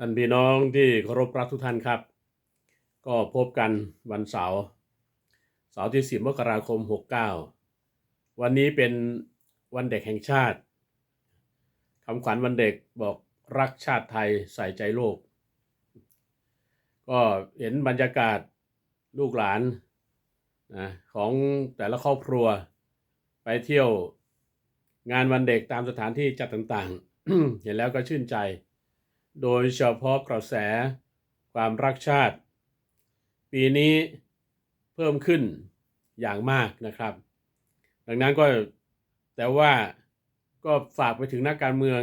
ท่านพี่น้องที่เคารพรักทุกท่านครับ ก็พบกันวันเสาร์เสาร์ที่ 10 มกราคม 69 วันนี้เป็นวันเด็กแห่งชาติคำขวัญวันเด็กบอกรักชาติไทยใส่ใจโลก ก็เห็นบรรยากาศลูกหลานนะของแต่ละครอบครัวไปเที่ยวงานวันเด็กตามสถานที่จัดต่างๆ เห็นแล้วก็ชื่นใจ โดยเฉพาะกระแสความรักชาติ ปีนี้เพิ่มขึ้นอย่างมากนะครับ ดังนั้นก็แต่ว่าก็ฝากไปถึงนักการเมือง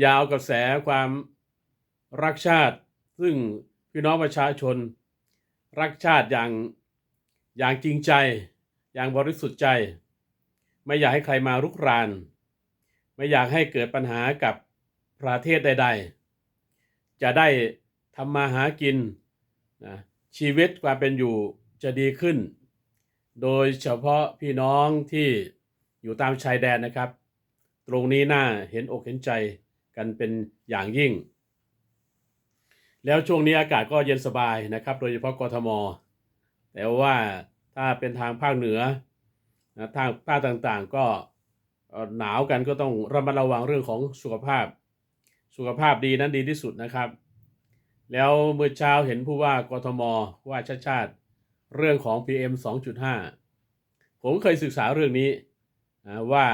อยาวกระแสความรักชาติ ซึ่งพี่น้องประชาชน รักชาติอย่างอย่างจริงใจ อย่างบริสุทธิ์ใจ ไม่อยากให้ใครมารุกราน ไม่อยากให้เกิดปัญหากับ ประเทศใด ๆ จะได้ทำมาหากินนะชีวิตความเป็นอยู่จะดีขึ้น โดยเฉพาะพี่น้องที่อยู่ตามชายแดนนะครับ ตรงนี้น่าเห็นอกเห็นใจกันเป็นอย่างยิ่ง แล้วช่วงนี้อากาศก็เย็นสบายนะครับ โดยเฉพาะกทม แต่ว่าถ้าเป็นทางภาคเหนือนะทางภาคต่างๆก็หนาวกันก็ต้องระมัดระวังเรื่องของสุขภาพ สุขภาพดีนั้นดีที่สุดนะครับ แล้วเมื่อเช้าเห็นผู้ว่ากทมผู้ว่าชาติชาติ เรื่องของ PM 2.5 ผมเคยศึกษาเรื่องนี้ว่า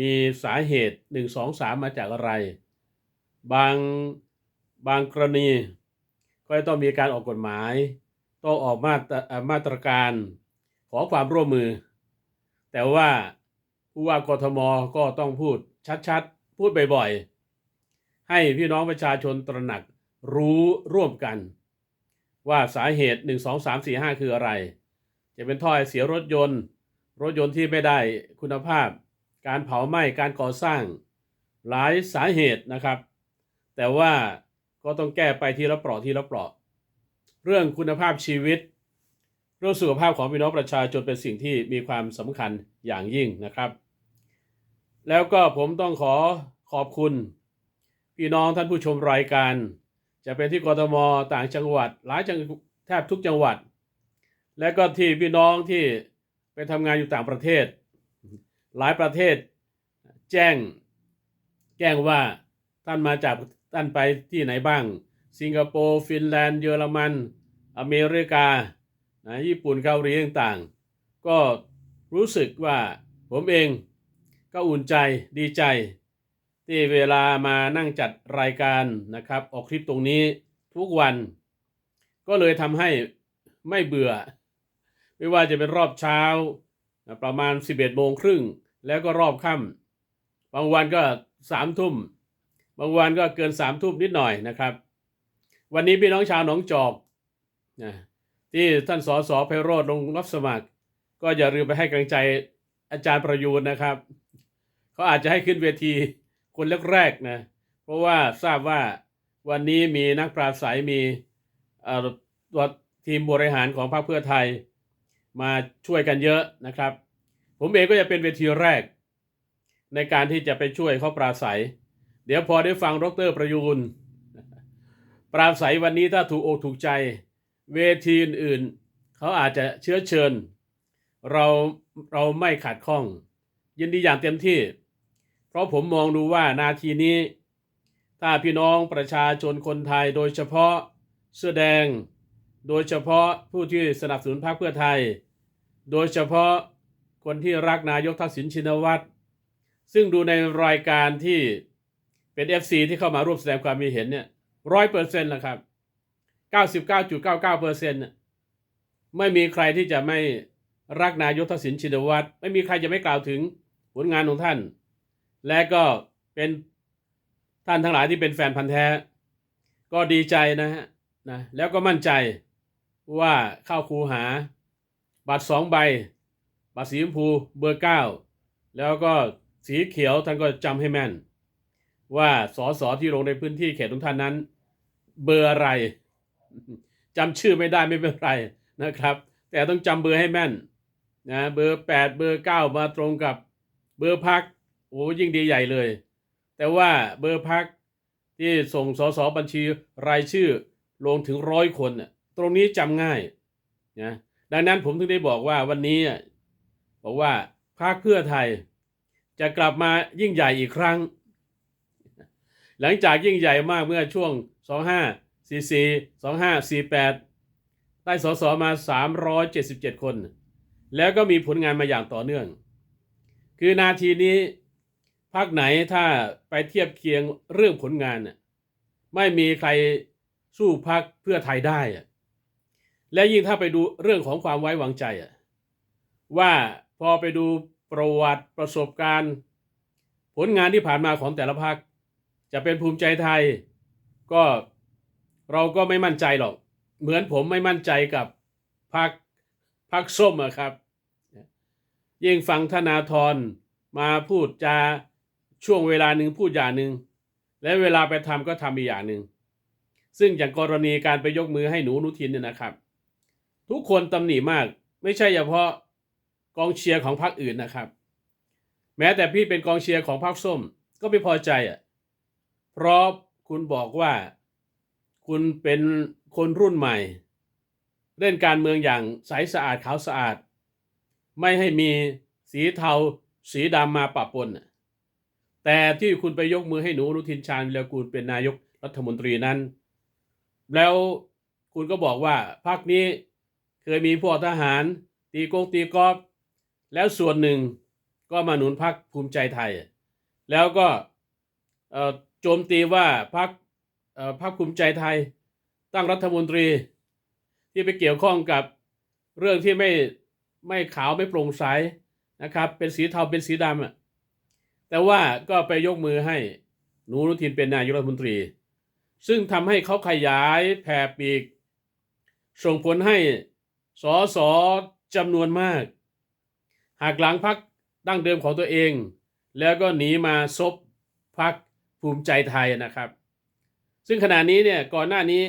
มีสาเหตุ 1 2 3 มาจากอะไร บางบางกรณี ก็ต้องมีการออกกฎหมาย ต้องออกมาตรมาตรการขอความร่วมมือ แต่ว่าผู้ว่ากทมก็ต้องพูดชัดๆ พูดบ่อยๆ ให้พี่น้องประชาชนตระหนักรู้ร่วมกัน ว่าสาเหตุ 1 2 3 4 5 คืออะไร จะเป็นท่อเสียรถยนต์ รถยนต์ที่ไม่ได้คุณภาพ การเผาไหม้การก่อสร้างหลายสาเหตุนะครับ แต่ว่าก็ต้องแก้ไปทีละเปราะทีละเปราะ เรื่องคุณภาพชีวิต เรื่องสุขภาพของพี่น้องประชาชนเป็นสิ่งที่มีความสำคัญอย่างยิ่งนะครับ แล้วก็ผมต้องขอขอบคุณ พี่น้องท่านผู้ชมรายการ จะเป็นที่กทมต่างจังหวัด หลายจังแทบทุกจังหวัด และก็ที่พี่น้องที่ไปทำงานอยู่ต่างประเทศ หลายประเทศแจ้ง แจ้งว่าท่านมาจากท่านไปที่ไหนบ้าง สิงคโปร์ฟินแลนด์เยอรมัน อเมริกานะญี่ปุ่นเกาหลีต่างๆ ก็รู้สึกว่าผมเองก็อุ่นใจดีใจ ที่เวลามานั่งจัดรายการนะครับ ออกคลิปตรงนี้ทุกวัน ก็เลยทำให้ไม่เบื่อ ไม่ว่าจะเป็นรอบเช้า ประมาณ 11โมงครึ่ง แล้วก็รอบค่ำบางวันก็สามทุ่ม บางวันก็เกินสามทุ่มนิดหน่อยนะครับ วันนี้พี่น้องชาวหนองจอกนะที่ท่านสสไพโรธลงรับสมัคร ก็อย่าลืมไปให้กำลังใจอาจารย์ประยูนนะครับ เขาอาจจะให้ขึ้นเวที คนแรกๆนะเพราะว่าทราบว่าวันนี้มีนักปราศัยมีตัวทีมบริหารของพรรคเพื่อไทย มาช่วยกันเยอะนะครับ ผมเองก็จะเป็นเวทีแรก ในการที่จะไปช่วยเขาปราศัย เดี๋ยวพอได้ฟังดรประยูนปราศัยวันนี้ถ้าถูกอกถูกใจ เวทีอื่นๆเขาอาจจะเชื้อเชิญ เราเราไม่ขาดข้อง ยินดีอย่างเต็มที่ ราะผมมองดูว่านาทีนี้ ถ้าพี่น้องประชาชนคนไทยโดยเฉพาะเสื้อแดง โดยเฉพาะผู้ที่สนับสนุนพรรคเพื่อไทย โดยเฉพาะคนที่รักนายกทักษิณชินวัตรซึ่งดูในรายการที่เป็น FC ที่เข้ามาร่วมแสดงความมีเห็นเนี่ยร้อยเปอร์เซ็นต์ละครับเก้าสิบเก้าจุดเก้าเก้าเปอร์เซ็นต์ไม่มีใครที่จะไม่รักนายกทักษิณชินวัตรไม่มีใครจะไม่กล่าวถึงผลงานของท่าน และก็เป็นท่านทั้งหลายที่เป็นแฟนพันธ์แท้ ก็ดีใจนะฮะนะแล้วก็มั่นใจว่าเข้าคูหา บัตรสองใบ บัตรสีชมพูเบอร์เก้าแล้วก็สีเขียวท่านก็จำให้แม่น ว่าสอสอที่ลงในพื้นที่เขตของท่านนั้น เบอร์อะไรจำชื่อไม่ได้ไม่เป็นไรนะครับ แต่ต้องจำเบอร์ให้แม่นนะเบอร์แปดเบอร์เก้ามาตรงกับเบอร์พัก โอ้ยิ่งดีใหญ่เลย แต่ว่าเบอร์พักที่ส่งสสบัญชีรายชื่อลงถึงร้อยคนน่ะตรงนี้จำง่ายนะดังนั้นผมถึงได้บอกว่าวันนี้บอกว่าพรรคเพื่อไทย จะกลับมายิ่งใหญ่อีกครั้ง หลังจากยิ่งใหญ่มากเมื่อช่วง 2544 2548 ได้สสมา 377 คน แล้วก็มีผลงานมาอย่างต่อเนื่อง คือนาทีนี้ พักไหนถ้าไปเทียบเคียงเรื่องผลงานน่ะไม่มีใครสู้พักเพื่อไทยได้อะและยิ่งถ้าไปดูเรื่องของความไว้วางใจอะว่าพอไปดูประวัติประสบการณ์ ผลงานที่ผ่านมาของแต่ละพักจะเป็นภูมิใจไทย ก็เราก็ไม่มั่นใจหรอก เหมือนผมไม่มั่นใจกับพักพักส้มอะครับ ยิ่งฟังธนาธรมาพูดจา ช่วงเวลาหนึ่งพูดอย่างหนึ่งและเวลาไปทำก็ทำอีกอย่างหนึ่งซึ่งอย่างกรณีการไปยกมือให้หนูนุทินเนี่ยนะครับ ทุกคนตำหนิมาก ไม่ใช่เฉพาะกองเชียร์ของพรรคอื่นนะครับ แม้แต่พี่เป็นกองเชียร์ของพรรคส้มก็ไม่พอใจอะเพราะคุณบอกว่าคุณเป็นคนรุ่นใหม่ เล่นการเมืองอย่างใสสะอาดขาวสะอาด ไม่ให้มีสีเทาสีดำมาปะปนน่ะ แต่ที่คุณไปยกมือให้หนูอนุทินชาญวิรกูลเป็นนายกรัฐมนตรีนั้น แล้วคุณก็บอกว่าพรรคนี้เคยมีพวกทหาร ตีกงตีกอบแล้วส่วนหนึ่งก็มาหนุนพรรคภูมิใจไทย แล้วก็โจมตีว่าพรรคพรรคภูมิใจไทย ตั้งรัฐมนตรี ที่ไปเกี่ยวข้องกับเรื่องที่ไม่ไม่ขาวไม่โปร่งใสนะครับ เป็นสีเทาเป็นสีดำอะ แต่ว่าก็ไปยกมือให้หนูนุทินเป็นนายกรัฐมนตรี ซึ่งทำให้เขาขยายแผ่ปีก ส่งผลให้สอสอจำนวนมาก หากหลังพักดั้งเดิมของตัวเอง แล้วก็หนีมาซบพักภูมิใจไทยนะครับ ซึ่งขณะนี้เนี่ยก่อนหน้านี้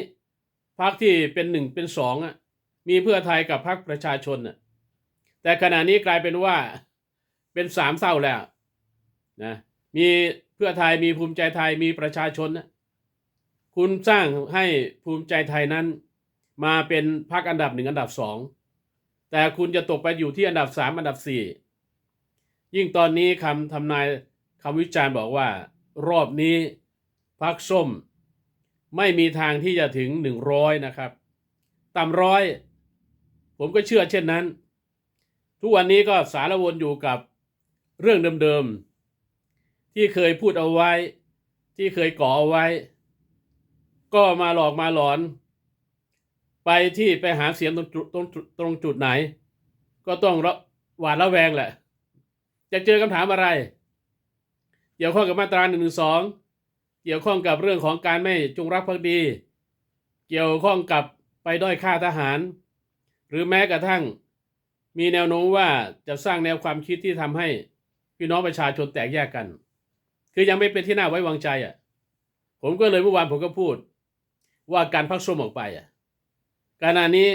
พักที่เป็นหนึ่งเป็นสองอะมีเพื่อไทยกับพักประชาชนอะแต่ขณะนี้กลายเป็นว่าเป็นสามเศร้าแล้ว นะมีเพื่อไทยมีภูมิใจไทยมีประชาชนนะคุณสร้างให้ภูมิใจไทยนั้น มาเป็นพรรคอันดับหนึ่งอันดับสองแต่คุณจะตกไปอยู่ที่อันดับสามอันดับสี่ยิ่งตอนนี้คำทำนายคำวิจารณ์บอกว่า รอบนี้พรรคส้ม ไม่มีทางที่จะถึงหนึ่งร้อยนะครับ ต่ำร้อย ผมก็เชื่อเช่นนั้น ทุกวันนี้ก็สารวนอยู่กับเรื่องเดิมๆ ที่เคยพูดเอาไว้ ที่เคยก่อเอาไว้ ก็มาหลอกมาหลอน ไปที่ไปหาเสียงตรงจุดตรงจุดตรงจุดไหน ก็ต้องระหวาดระแวงแหละ จะเจอคำถามอะไร เกี่ยวข้องกับมาตราหนึ่งหนึ่งสองเกี่ยวข้องกับเรื่องของการไม่จงรักภักดี เกี่ยวข้องกับไปด้อยค่าทหาร หรือแม้กระทั่ง มีแนวโน้มว่าจะสร้างแนวความคิดที่ทำให้พี่น้องประชาชนแตกแยกกัน คือยังไม่เป็นที่น่าไว้วางใจอะ ผมก็เลยเมื่อวานผมก็พูด ว่าการพักส้มออกไปอะการนานี้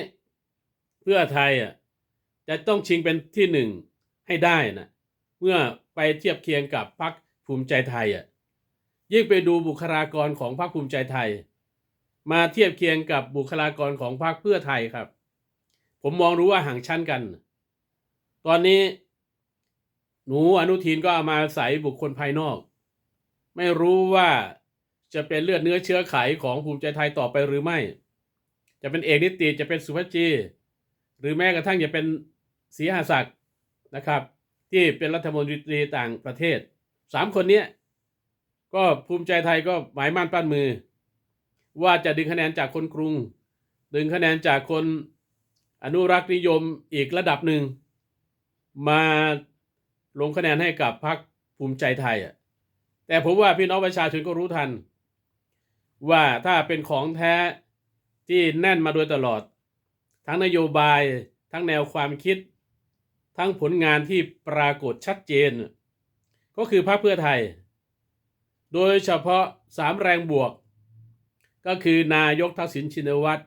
เพื่อไทยอะจะต้องชิงเป็นที่หนึ่งให้ได้นะเมื่อไปเทียบเคียงกับพรรคภูมิใจไทยอะยิ่งไปดูบุคลากรของพรรคภูมิใจไทย มาเทียบเคียงกับบุคลากรของพรรคเพื่อไทยครับ ผมมองรู้ว่าห่างชั้นกัน ตอนนี้ หนูอนุทินก็เอามาใส่บุคคลภายนอก ไม่รู้ว่าจะเป็นเลือดเนื้อเชื้อไขของภูมิใจไทยต่อไปหรือไม่ จะเป็นเอกนิติจะเป็นสุภาพจี หรือแม้กระทั่งจะเป็นศรีหาศักดิ์นะครับ ที่เป็นรัฐมนตรีต่างประเทศสามคนเนี้ก็ภูมิใจไทยก็หมายมั่นปั้นมือ ว่าจะดึงคะแนนจากคนกรุง ดึงคะแนนจากคนอนุรักษ์นิยมอีกระดับหนึ่ง มาลงคะแนนให้กับพรรคภูมิใจไทยอะ แต่ผมว่าพี่น้องประชาชนก็รู้ทัน ว่าถ้าเป็นของแท้ที่แน่นมาโดยตลอด ทั้งนโยบาย ทั้งแนวความคิด ทั้งผลงานที่ปรากฏชัดเจน ก็คือพรรคเพื่อไทย โดยเฉพาะสามแรงบวก ก็คือนายกทักษิณชินวัตร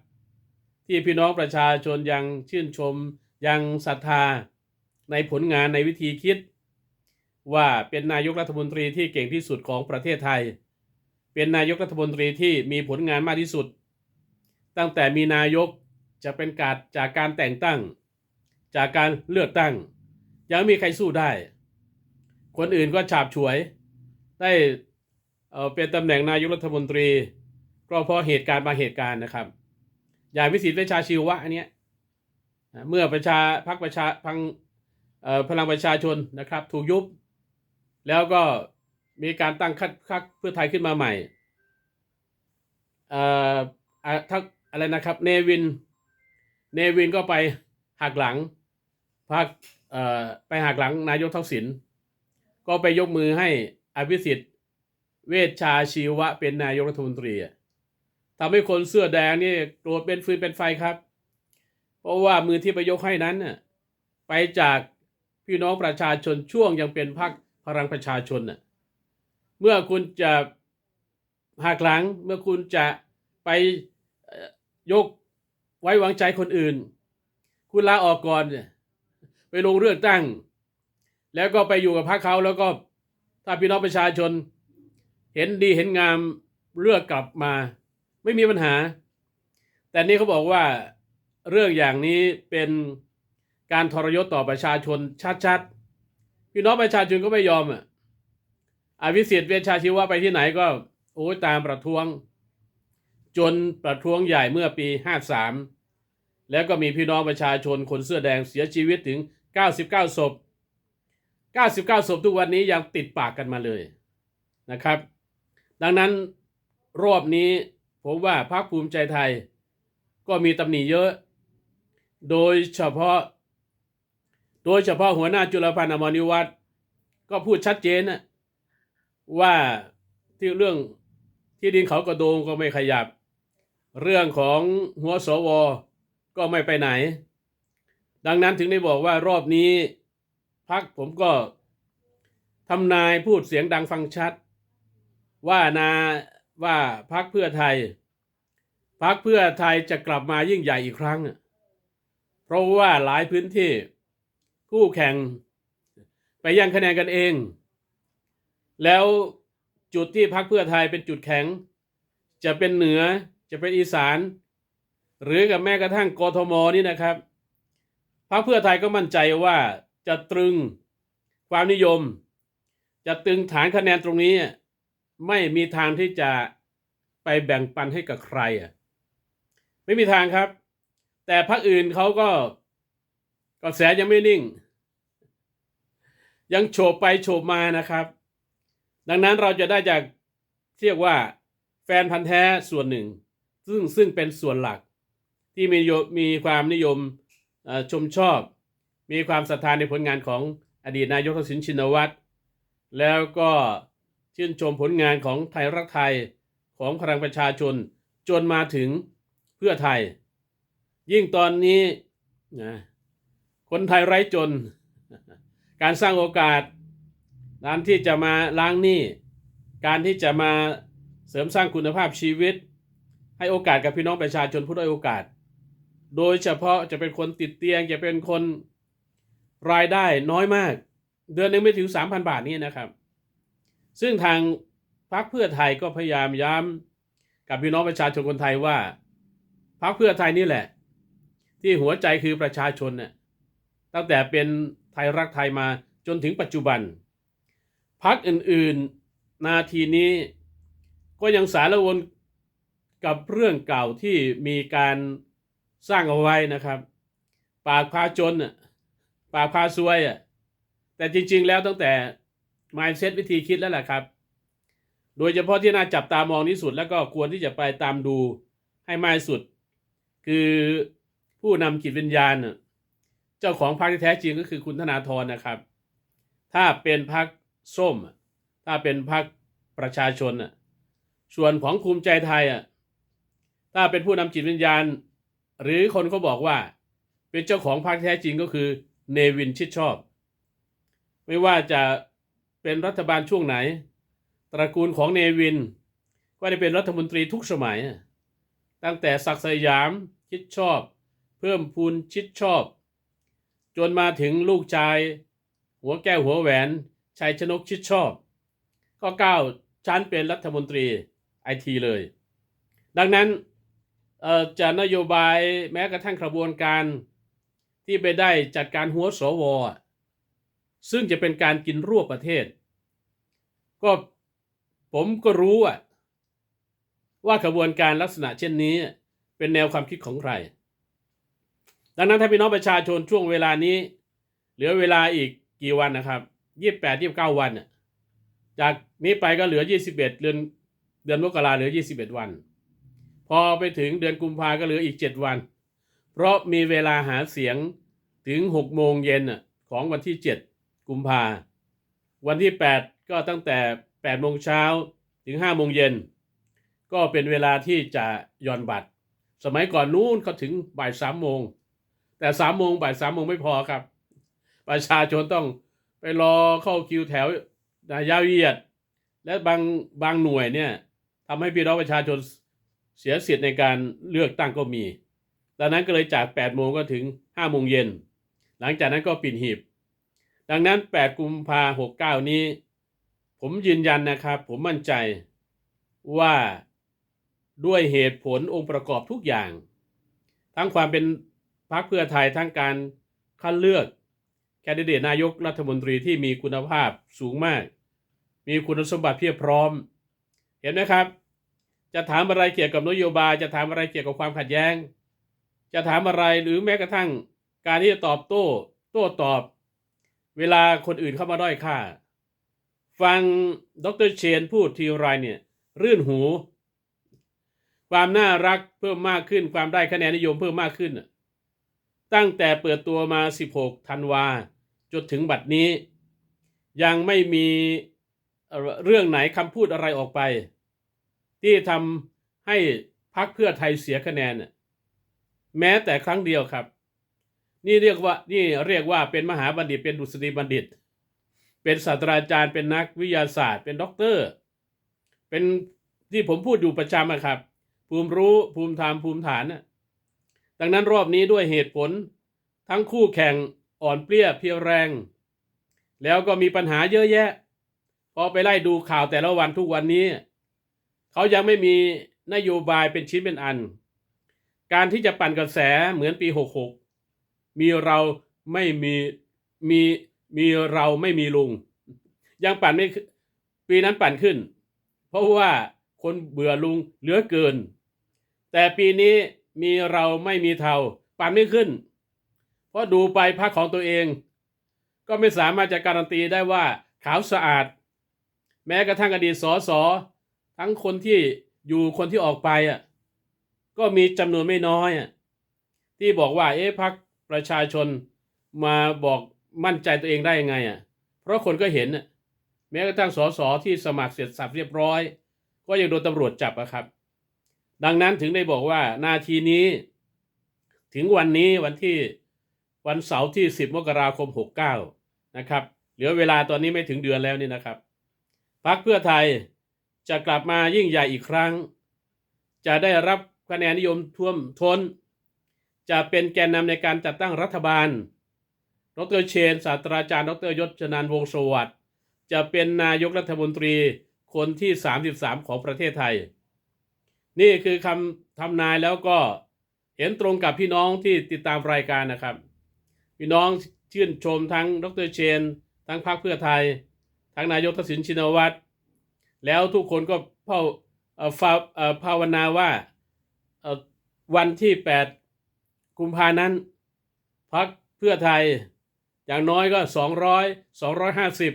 ที่พี่น้องประชาชนยังชื่นชมยังศรัทธา ในผลงานในวิธีคิด ว่าเป็นนายกรัฐมนตรีที่เก่งที่สุดของประเทศไทย เป็นนายกรัฐมนตรีที่มีผลงานมากที่สุด ตั้งแต่มีนายกจะเป็นการจากการแต่งตั้ง จากการเลือกตั้ง ยังไม่มีใครสู้ได้ คนอื่นก็ฉาบฉวยได้เเป็นตำแหน่งนายกรัฐมนตรี ก็เพราะเหตุการณ์บางเหตุการณ์นะครับ อย่างวิสิทธิ์เวชชาชีวะอันเนี้ยเมื่อประชาพักประชาพังพลังประชาชนนะครับ ถูกยุบ แล้วก็มีการตั้งคัดคักเพื่อไทยขึ้นมาใหม่เอ่อทักอะไรนะครับ เนวิน เนวินก็ไปหักหลังพักเอ่อไปหักหลังนายกทักษิณก็ไปยกมือให้อภิสิทธิ์เวชชาชีวะเป็นนายกรัฐมนตรีทำให้คนเสื้อแดงนี่โกรธเป็นฟืนเป็นไฟครับ เพราะว่ามือที่ไปยกให้นั้นน่ะไปจากพี่น้องประชาชนช่วงยังเป็นพรรค พลังประชาชนน่ะเมื่อคุณจะหักหลังเมื่อคุณจะไปยกไว้วางใจคนอื่น คุณลาออกก่อนเนี่ยไปลงเลือกตั้ง แล้วก็ไปอยู่กับพรรคเขาแล้วก็ถ้าพี่น้องประชาชน เห็นดีเห็นงามเลือกกลับมา ไม่มีปัญหา แต่นี่เขาบอกว่าเรื่องอย่างนี้เป็นการทรยศต่อประชาชนชัดๆ พี่น้องประชาชนก็ไม่ยอมอะอภิสิทธิ์เวชชาชีวะไปที่ไหนก็โอ้ยตามประท้วง จนประท้วงใหญ่เมื่อปี53แล้วก็มีพี่น้องประชาชนคนเสื้อแดงเสียชีวิตถึง 99ศพ 99ศพทุกวันนี้ยังติดปากกันมาเลยนะครับ ดังนั้นรอบนี้ผมว่าพรรคภูมิใจไทย ก็มีตำหนิเยอะ โดยเฉพาะ โดยเฉพาะหัวหน้าจุลพันธ์อมรนิวัฒน์ก็พูดชัดเจนนะว่าที่เรื่องที่ดินเขากระโดงก็ไม่ขยับ เรื่องของหัวสวก็ไม่ไปไหน ดังนั้นถึงได้บอกว่ารอบนี้พักผมก็ทำนายพูดเสียงดังฟังชัด ว่านาว่าพักเพื่อไทย พักเพื่อไทยจะกลับมายิ่งใหญ่อีกครั้ง เพราะว่าหลายพื้นที่ คู่แข่ง ไปย่งคะแนนกันเอง แล้วจุดที่พักเพื่อไทยเป็นจุดแข็ง จะเป็นเหนือจะเป็นอีสาน หรือกับแม้กระทั่งกทมนี่นะครับพักเพื่อไทยก็มั่นใจว่าจะตรึงความนิยม จะตึงฐานคะแนนตรงนี้ ไม่มีทางที่จะไปแบ่งปันให้กับใครอะไม่มีทางครับ แต่พรรคอื่นเขาก็ กระแสยังไม่นิ่ง ยังโฉบไปโฉบมานะครับ ดังนั้นเราจะได้จากเรียกว่าแฟนพันธ์แท้ส่วนหนึ่ง ซึ่งซึ่งเป็นส่วนหลัก ที่มีมีความนิยมชมชอบ มีความศรัทธาในผลงานของอดีตนายกทักษิณชินวัตร แล้วก็ชื่นชมผลงานของไทยรักไทยของพลังประชาชนจนมาถึงเพื่อไทย ยิ่งตอนนี้นะ คนไทยไร้จน การสร้างโอกาสการที่จะมาล้างหนี้ การที่จะมาเสริมสร้างคุณภาพชีวิต ให้โอกาสกับพี่น้องประชาชนผู้ด้อยโอกาส โดยเฉพาะจะเป็นคนติดเตียง จะเป็นคนรายได้น้อยมาก เดือนนึงไม่ถึง 3,000 บาทนี่นะครับ ซึ่งทางพรรคเพื่อไทยก็พยายามย้ำกับพี่น้องประชาชนคนไทยว่าพรรคเพื่อไทยนี่แหละ ที่หัวใจคือประชาชนเนี่ย ตั้งแต่เป็นไทยรักไทยมาจนถึงปัจจุบันพรรคอื่นๆ นาทีนี้ก็ยังสารวนกับเรื่องเก่าที่มีการสร้างเอาไว้นะครับ ปากพาจนน่ะปากพาซวยแต่จริงๆแล้วตั้งแต่ mindset วิธีคิดแล้วแหละครับ โดยเฉพาะที่น่าจับตามองที่สุดแล้วก็ควรที่จะไปตามดูให้มากสุด คือผู้นำจิตวิญญาณ เจ้าของพรรคที่แท้จริงก็คือคุณธนาธรนะครับ ถ้าเป็นพรรคส้ม ถ้าเป็นพรรคประชาชนอะส่วนของภูมิใจไทยอะถ้าเป็นผู้นำจิตวิญญาณ หรือคนเขาบอกว่าเป็นเจ้าของพรรคแท้จริงก็คือเนวินชิดชอบ ไม่ว่าจะเป็นรัฐบาลช่วงไหน ตระกูลของเนวิน ก็ได้เป็นรัฐมนตรีทุกสมัย ตั้งแต่ศักดิ์สยามชิดชอบ เพิ่มพูนชิดชอบ จนมาถึงลูกชาย หัวแก้วหัวแหวนชัยชนกชิดชอบ ก็ก้าวชั้นเป็นรัฐมนตรีไอทีเลย ดังนั้นจะนโยบายแม้กระทั่งกระบวนการที่ไปได้จัดการหัวสวอซึ่งจะเป็นการกินรวบประเทศ ก็ผมก็รู้ว่ากระบวนการลักษณะเช่นนี้เป็นแนวความคิดของใคร ดังนั้นถ้าพี่น้องประชาชนช่วงเวลานี้ เหลือเวลาอีกกี่วันนะครับยี่สิบแปดยี่สิบเก้าวันจากนี้ไปก็เหลือยี่สิบเอ็ดเดือนเดือนมกราเหลือยี่สิบเอ็ดวัน พอไปถึงเดือนกุมภาก็เหลืออีกเจ็ดวัน เพราะมีเวลาหาเสียงถึงหกโมงเย็นของวันที่เจ็ดกุมภาวันที่แปดก็ตั้งแต่แปดโมงเช้าถึงห้าโมงเย็นก็เป็นเวลาที่จะย่อนบัตร สมัยก่อนนู้นเขาถึงบ่ายสามโมง แต่สามโมงบ่ายสามโมงไม่พอครับ ประชาชนต้องไปรอเข้าคิวแถนะยาวเหยียด และบางบางหน่วยเนี่ยทำให้พี่น้องประชาชนเสียสิทธิ์ในการเลือกตั้งก็มีดังนั้นก็เลยจาก8โมงก็ถึง5โมงเย็น หลังจากนั้นก็ปิดหีบ ดังนั้น 8 กุมภาหกเก้านี้ ผมยืนยันนะครับ ผมมั่นใจว่าด้วยเหตุผลองค์ประกอบทุกอย่าง ทั้งความเป็น พรรคเพื่อไทยทั้งการคัดเลือก แคนดิเดตนายกรัฐมนตรีที่มีคุณภาพสูงมาก มีคุณสมบัติเพียบพร้อม เห็นไหมครับ จะถามอะไรเกี่ยวกับนโยบาย จะถามอะไรเกี่ยวกับความขัดแย้ง จะถามอะไรหรือแม้กระทั่งการที่จะตอบโต้ โต้ตอบ เวลาคนอื่นเข้ามาด้อยค่า ฟังดรเชนพูดทีไรเนี่ยรื่นหู ความน่ารักเพิ่มมากขึ้น ความได้คะแนนนิยมเพิ่มมากขึ้นน่ะ ตั้งแต่เปิดตัวมา 16 ธันวา จนถึงบัดนี้ ยังไม่มีเรื่องไหนคำพูดอะไรออกไป ที่ทำให้พักเพื่อไทยเสียคะแนน แม้แต่ครั้งเดียวครับ นี่เรียกว่านี่เรียกว่าเป็นมหาบัณฑิตเป็นดุษฎีบัณฑิต เป็นศาสตราจารย์เป็นนักวิทยาศาสตร์ เป็นด็อกเตอร์ เป็นที่ผมพูดอยู่ประจำอะครับ ภูมิรู้ภูมิธรรมภูมิฐานน่ะ ดังนั้นรอบนี้ด้วยเหตุผล ทั้งคู่แข่งอ่อนเปรี้ยเพรียวแรง แล้วก็มีปัญหาเยอะแยะ พอไปไล่ดูข่าวแต่ละวันทุกวันนี้ เขายังไม่มีนโยบายเป็นชิ้นเป็นอัน การที่จะปั่นกระแสเหมือนปี 66 มีเราไม่มีมีมีเราไม่มีลุง ยังปั่นไม่ปีนั้นปั่นขึ้น เพราะว่าคนเบื่อลุงเหลือเกิน แต่ปีนี้ มีเราไม่มีเทาปั่นไม่ขึ้น เพราะดูไปพักของตัวเอง ก็ไม่สามารถจะการันตีได้ว่าขาวสะอาด แม้กระทั่งอดีตสอสอทั้งคนที่อยู่คนที่ออกไปอะก็มีจำนวนไม่น้อยอะที่บอกว่าเอ๊ะพักประชาชนมาบอกมั่นใจตัวเองได้ยังไงอะ เพราะคนก็เห็นอะแม้กระทั่งสอสอที่สมัครเสร็จสับเรียบร้อย ก็ยังโดนตำรวจจับอะครับ ดังนั้นถึงได้บอกว่านาทีนี้ ถึงวันนี้วันที่วันเสาร์ที่ 10 มกราคม 69 นะครับ เหลือเวลาตอนนี้ไม่ถึงเดือนแล้วนี่นะครับพรรคเพื่อไทยจะกลับมายิ่งใหญ่อีกครั้ง จะได้รับคะแนนนิยมท่วมทน้น จะเป็นแกนนำในการจัดตั้งรัฐบาล ดรเชน ศาสตราจารย์ ดรยศชนานวงศ์สวัสดิ์จะเป็นนายกรัฐมนตรีคนที่ 33 ของประเทศไทย นี่คือคำทำนายแล้วก็เห็นตรงกับพี่น้องที่ติดตามรายการนะครับ พี่น้องชื่นชมทั้งดรเชน ทั้งพรรคเพื่อไทย ทั้งนายกทักษิณชินวัตรแล้วทุกคนก็เฝ้าาเอ่อภาวนาว่าวันที่ 8 กุมภานั้นพรรคเพื่อไทยอย่างน้อยก็ 200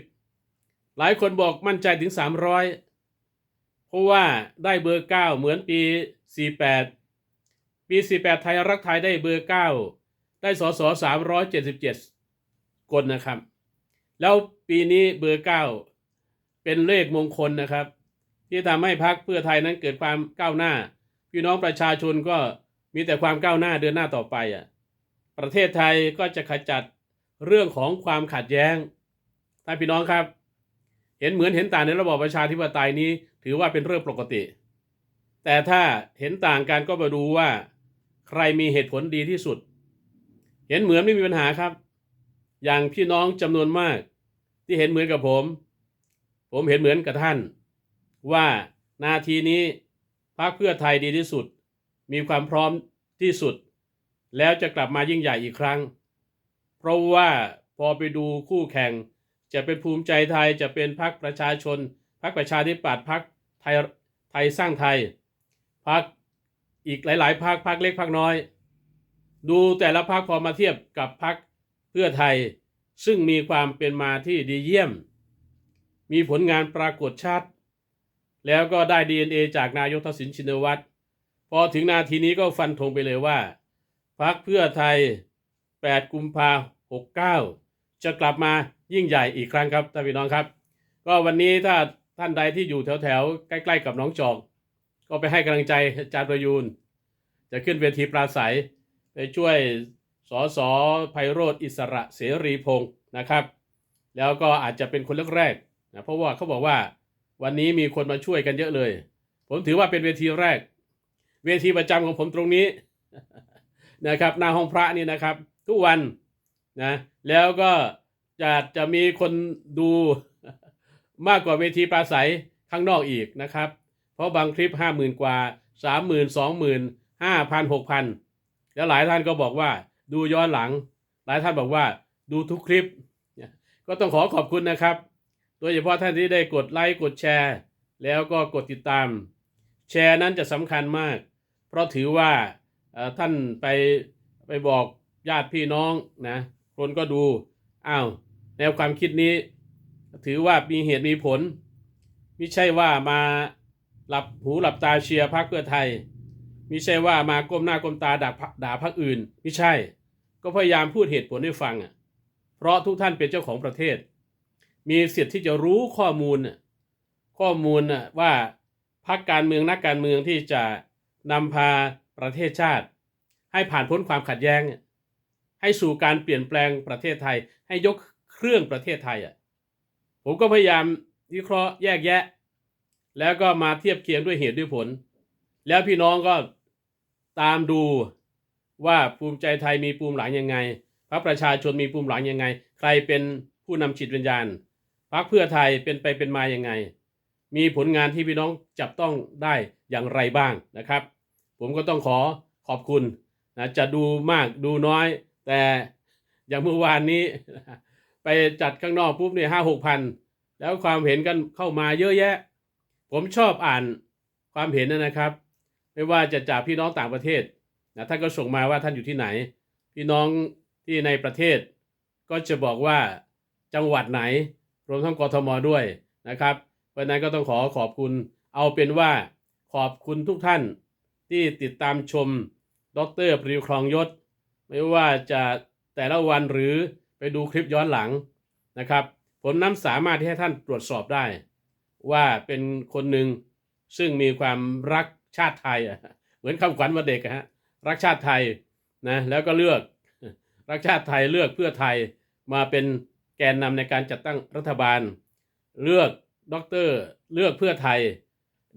250 หลายคนบอกมั่นใจถึง 300 เพราะว่าได้เบอร์ 9 เหมือนปี 48 ปี 48 ไทยรักไทยได้เบอร์ 9 ได้สส377 คนนะครับ แล้วปีนี้เบอร์ 9 เป็นเลขมงคลนะครับ ที่ทำให้พรรคเพื่อไทยนั้นเกิดความก้าวหน้า พี่น้องประชาชนก็มีแต่ความก้าวหน้าเดินหน้าต่อไปอะประเทศไทยก็จะขจัดเรื่องของความขัดแย้งท่านพี่น้องครับ เห็นเหมือนเห็นต่างในระบอบประชาธิปไตยนี้ ถือว่าเป็นเรื่องปกติ แต่ถ้าเห็นต่างกันก็มาดูว่า ใครมีเหตุผลดีที่สุด เห็นเหมือนไม่มีปัญหาครับ อย่างพี่น้องจำนวนมาก ที่เห็นเหมือนกับผม ผมเห็นเหมือนกับท่าน ว่านาทีนี้พรรคเพื่อไทยดีที่สุด มีความพร้อมที่สุด แล้วจะกลับมายิ่งใหญ่อีกครั้ง เพราะว่าพอไปดูคู่แข่ง จะเป็นภูมิใจไทยจะเป็นพรรคประชาชนพรรคประชาธิปัตย์พรรค ไทยไทยสร้างไทยพรรคอีกหลาย ๆพรรคพรรคเล็กพรรคน้อย ดูแต่ละพรรคพอมาเทียบกับพรรคเพื่อไทย ซึ่งมีความเป็นมาที่ดีเยี่ยม มีผลงานปรากฏชัด แล้วก็ได้ DNA จากนายกทักษิณชินวัตรพอถึงนาทีนี้ก็ฟันธงไปเลยว่าพรรคเพื่อไทย 8 กุมภา69 จะกลับมายิ่งใหญ่อีกครั้งครับท่านพี่น้องครับ ก็วันนี้ถ้า ท่านใดที่อยู่แถวๆ ใกล้ ๆ กับน้องจอกก็ไปให้กำลังใจอาจารย์ประยูน จะขึ้นเวทีปราศัย ไปช่วยสอสอไพโรธอิสระเสรีพงศ์นะครับ แล้วก็อาจจะเป็นคนแรกๆนะเพราะว่าเขาบอกว่าวันนี้มีคนมาช่วยกันเยอะเลย ผมถือว่าเป็นเวทีแรก เวทีประจำของผมตรงนี้นะครับหน้าห้องพระนี่นะครับ ทุกวันนะแล้วก็จะจะมีคนดู มากกว่าเวทีปราศัยข้างนอกอีกนะครับ เพราะบางคลิปห้าหมื่นกว่าสามหมื่นสองหมื่นห้าพันหกพันแล้วหลายท่านก็บอกว่าดูย้อนหลัง หลายท่านบอกว่าดูทุกคลิป ก็ต้องขอขอบคุณนะครับ โดยเฉพาะท่านที่ได้กดไลค์กดแชร์ แล้วก็กดติดตาม แชร์นั้นจะสำคัญมาก เพราะถือว่าท่านไปไปบอกญาติพี่น้องนะคนก็ดูอ้าวแนวความคิดนี้ ถือว่ามีเหตุมีผล ไม่ใช่ว่ามาหลับหูหลับตาเชียร์พรรคเพื่อไทย ไม่ใช่ว่ามาก้มหน้าก้มตาด่าด่าพรรคอื่น ไม่ใช่ ก็พยายามพูดเหตุผลให้ฟังอะเพราะทุกท่านเป็นเจ้าของประเทศ มีสิทธิ์ที่จะรู้ข้อมูลข้อมูลน่ะว่าพรรคการเมืองนักการเมืองที่จะนำพาประเทศชาติ ให้ผ่านพ้นความขัดแย้ง ให้สู่การเปลี่ยนแปลงประเทศไทย ให้ยกเครื่องประเทศไทยอะ ผมก็พยายามวิเคราะห์แยกแยะ แล้วก็มาเทียบเคียงด้วยเหตุด้วยผล แล้วพี่น้องก็ตามดูว่าภูมิใจไทยมีปูมหลังยังไงพรรคประชาชนมีปูมหลังยังไง ใครเป็นผู้นำจิตวิญญาณพรรคเพื่อไทยเป็นไปเป็นมายังไง มีผลงานที่พี่น้องจับต้องได้อย่างไรบ้างนะครับ ผมก็ต้องขอขอบคุณนะจะดูมากดูน้อย แต่อย่างเมื่อวานนี้ ไปจัดข้างนอกปุ๊บเนี่ยห้าหกพันแล้วความเห็นกันเข้ามาเยอะแยะ ผมชอบอ่านความเห็นนะครับ ไม่ว่าจะจากพี่น้องต่างประเทศนะท่านก็ส่งมาว่าท่านอยู่ที่ไหน พี่น้องที่ในประเทศ ก็จะบอกว่าจังหวัดไหน รวมทั้งกทมด้วยนะครับเพราะนั้นก็ต้องขอขอบคุณ เอาเป็นว่าขอบคุณทุกท่านที่ติดตามชม ดรปริวครองยศ ไม่ว่าจะแต่ละวันหรือ ไปดูคลิปย้อนหลังนะครับ ผมน้ำสามารถที่ให้ท่านตรวจสอบได้ ว่าเป็นคนหนึ่งซึ่งมีความรักชาติไทยเหมือนคำขวัญวันเด็กฮะรักชาติไทยนะแล้วก็เลือกรักชาติไทยเลือกเพื่อไทยมาเป็นแกนนำในการจัดตั้งรัฐบาล เลือกด็อกเตอร์เลือกเพื่อไทย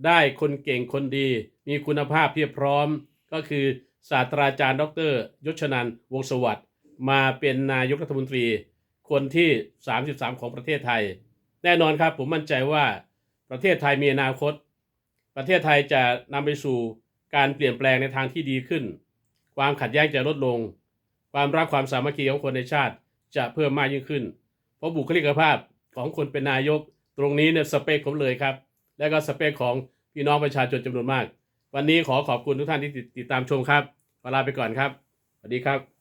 ได้คนเก่งคนดี มีคุณภาพเพียบพร้อม ก็คือศาสตราจารย์ด็อกเตอร์ยศชนันวงศสวัสด มาเป็นนายกรัฐมนตรี คนที่ 33 ของประเทศไทย แน่นอนครับผมมั่นใจว่าประเทศไทยมีอนาคต ประเทศไทยจะนำไปสู่การเปลี่ยนแปลงในทางที่ดีขึ้น ความขัดแย้งจะลดลง ความรักความสามัคคีของคนในชาติจะเพิ่มมากยิ่งขึ้น เพราะบุคลิกภาพของคนเป็นนายกตรงนี้เนี่ยสเปคผมเลยครับ และก็สเปคของพี่น้องประชาชนจำนวนมาก วันนี้ขอขอบคุณทุกท่านที่ติดตามชมครับลาไปก่อนครับ สวัสดีครับ